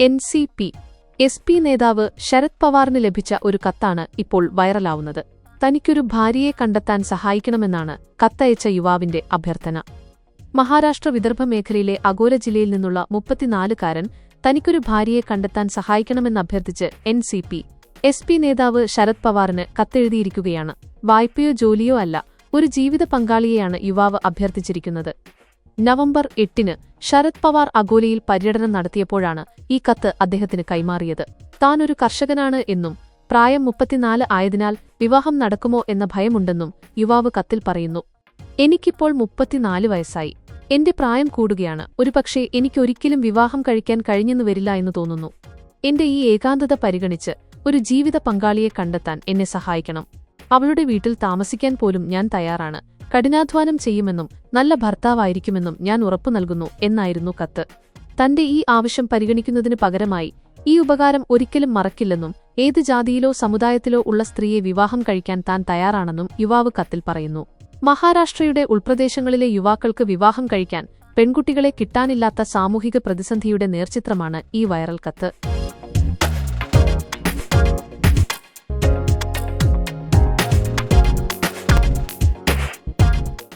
N C P S P നേതാവ് ശരത് പവാറിന് ലഭിച്ച ഒരു കത്താണ് ഇപ്പോൾ വൈറലാവുന്നത്. തനിക്കൊരു ഭാര്യയെ കണ്ടെത്താൻ സഹായിക്കണമെന്നാണ് കത്തയച്ച യുവാവിന്റെ അഭ്യർത്ഥന. മഹാരാഷ്ട്ര വിദർഭ മേഖലയിലെ അഗോര ജില്ലയിൽ നിന്നുള്ള മുപ്പത്തിനാലുകാരൻ തനിക്കൊരു ഭാര്യയെ കണ്ടെത്താൻ സഹായിക്കണമെന്നഭ്യർത്ഥിച്ച് N C P S P നേതാവ് ശരത് പവാറിന് കത്തെഴുതിയിരിക്കുകയാണ്. വായ്പയോ ജോലിയോ അല്ല ഒരു ജീവിത പങ്കാളിയെയാണ് യുവാവ് അഭ്യർത്ഥിച്ചിരിക്കുന്നത്. നവംബർ എട്ടിന് ശരത് പവാർ അഗോലയിൽ പര്യടനം നടത്തിയപ്പോഴാണ് ഈ കത്ത് അദ്ദേഹത്തിന് കൈമാറിയത്. താൻ ഒരു കർഷകനാണ് എന്നും പ്രായം മുപ്പത്തിനാല് ആയതിനാൽ വിവാഹം നടക്കുമോ എന്ന ഭയമുണ്ടെന്നും യുവാവ് കത്തിൽ പറയുന്നു. എനിക്കിപ്പോൾ മുപ്പത്തിനാല് വയസ്സായി. എന്റെ പ്രായം കൂടുകയാണ്. ഒരുപക്ഷെ എനിക്കൊരിക്കലും വിവാഹം കഴിക്കാൻ കഴിഞ്ഞെന്നു വരില്ല എന്ന് തോന്നുന്നു. എന്റെ ഈ ഏകാന്തത പരിഗണിച്ച് ഒരു ജീവിത പങ്കാളിയെ കണ്ടെത്താൻ എന്നെ സഹായിക്കണം. അവളുടെ വീട്ടിൽ താമസിക്കാൻ പോലും ഞാൻ തയ്യാറാണ്. കഠിനാധ്വാനം ചെയ്യുമെന്നും നല്ല ഭർത്താവായിരിക്കുമെന്നും ഞാൻ ഉറപ്പു നൽകുന്നു എന്നായിരുന്നു കത്ത്. തന്റെ ഈ ആവശ്യം പരിഗണിക്കുന്നതിന് പകരമായി ഈ ഉപകാരം ഒരിക്കലും മറക്കില്ലെന്നും ഏത് ജാതിയിലോ സമുദായത്തിലോ ഉള്ള സ്ത്രീയെ വിവാഹം കഴിക്കാൻ താൻ തയ്യാറാണെന്നും യുവാവ് കത്തിൽ പറയുന്നു. മഹാരാഷ്ട്രയുടെ ഉൾപ്രദേശങ്ങളിലെ യുവാക്കൾക്ക് വിവാഹം കഴിക്കാൻ പെൺകുട്ടികളെ കിട്ടാനില്ലാത്ത സാമൂഹിക പ്രതിസന്ധിയുടെ നേർചിത്രമാണ് ഈ വൈറൽ കത്ത്.